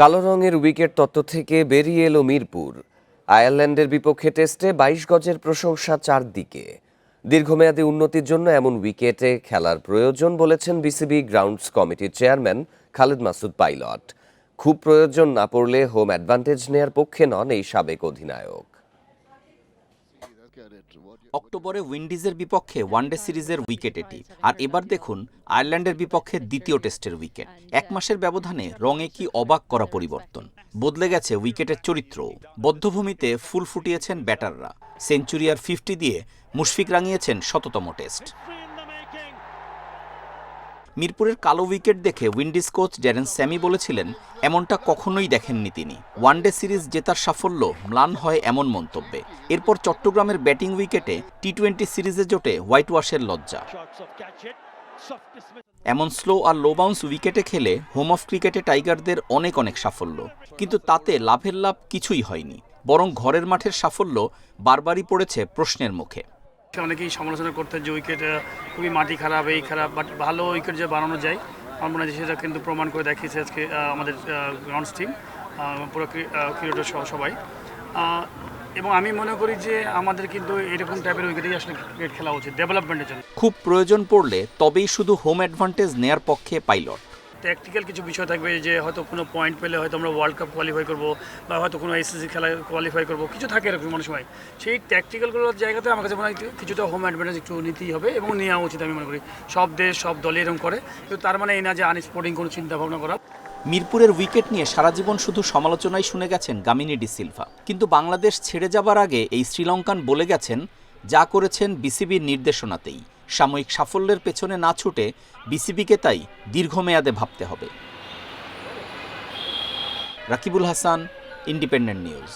কালো রঙের উইকেট তত্ত্ব থেকে বেরিয়ে এলো মিরপুর। আয়ারল্যান্ডের বিপক্ষে টেস্টে বাইশ গজের প্রশংসা চারদিকে। দীর্ঘমেয়াদী উন্নতির জন্য এমন উইকেটে খেলার প্রয়োজন বলেছেন বিসিবি গ্রাউন্ডস কমিটির চেয়ারম্যান খালেদ মাসুদ পাইলট। খুব প্রয়োজন না পড়লে হোম অ্যাডভান্টেজ নেয়ার পক্ষে নন এই সাবেক অধিনায়ক। অক্টোবরে উইন্ডিজের বিপক্ষে ওয়ানডে সিরিজের উইকেট এটি। আর এবার দেখুন আয়ারল্যান্ডের বিপক্ষে দ্বিতীয় টেস্টের উইকেট। এক মাসের ব্যবধানে রঙে কি অবাক করা পরিবর্তন? বদলে গেছে উইকেটের চরিত্র বদ্ধভূমিতে ফুল ফুটিয়েছেন ব্যাটাররা। সেঞ্চুরি আর ফিফটি দিয়ে মুশফিক রাঙিয়েছেন শততম টেস্ট। মিরপুরের কালো উইকেট দেখে উইন্ডিজ কোচ ড্যারেন স্যামি বলেছিলেন, এমনটা কখনোই দেখেননি তিনি। ওয়ানডে সিরিজ জেতার সাফল্য ম্লান হয় এমন মন্তব্যে। এরপর চট্টগ্রামের ব্যাটিং উইকেটে টি টোয়েন্টি সিরিজে জোটে হোয়াইট ওয়াশের লজ্জা। এমন স্লো আর লো বাউন্স উইকেটে খেলে হোম অফ ক্রিকেটে টাইগারদের অনেক অনেক সাফল্য। কিন্তু তাতে লাভের লাভ কিছুই হয়নি। বরং ঘরের মাঠের সাফল্য বারবারই পড়েছে প্রশ্নের মুখে। অনেকেই সমালোচনা করতে যে উইকেট খুবই মাটি খারাপ, এই খারাপ বাট ভালো উইকেট যে বানানো যায়, আমার মনে হয় সেটা কিন্তু প্রমাণ করে দেখিয়েছে আজকে আমাদের গ্রাউন্ডস টিম পুরো ক্রিকেটার সহ সবাই। এবং আমি মনে করি যে আমাদের কিন্তু এরকম টাইপের উইকেটেই আসলে ক্রিকেট খেলা উচিত ডেভেলপমেন্টের জন্য। খুব প্রয়োজন পড়লে তবেই শুধু হোম অ্যাডভান্টেজ নেয়ার পক্ষে পাইলট ট্যাকটিক্যাল কিছু বিষয় থাকবে যে হয়তো কোনো পয়েন্ট পেলে হয়তো আমরা ওয়ার্ল্ড কাপ কোয়ালিফাই করব বা হয়তো কোনো এসএসসি খেলা কোয়ালিফাই করব, কিছু থাকে এরকম অনেক সময় সেই ট্যাকটিক্যালগুলোর জায়গাতে আমার কাছে মনে হয় কিছুটা হোম অ্যাডভান্টেজ একটু নিতেই হবে এবং নেওয়া উচিত আমি মনে করি। সব দেশ, সব দলই এরকম করে। কিন্তু তার মানে এই না যে আনস্পোর্টিং কোনো চিন্তা ভাবনা করা। মিরপুরের উইকেট নিয়ে সারা জীবন শুধু সমালোচনাই শুনে গেছেন গামিনী ডি সিলভা। কিন্তু বাংলাদেশ ছেড়ে যাবার আগে এই শ্রীলঙ্কান বলে গেছেন, যা করেছেন বিসিবির নির্দেশনাতেই। সাময়িক সাফল্যের পেছনে না ছুটে বিসিবিকে তাই দীর্ঘমেয়াদে ভাবতে হবে। Rakibul Hasan independent news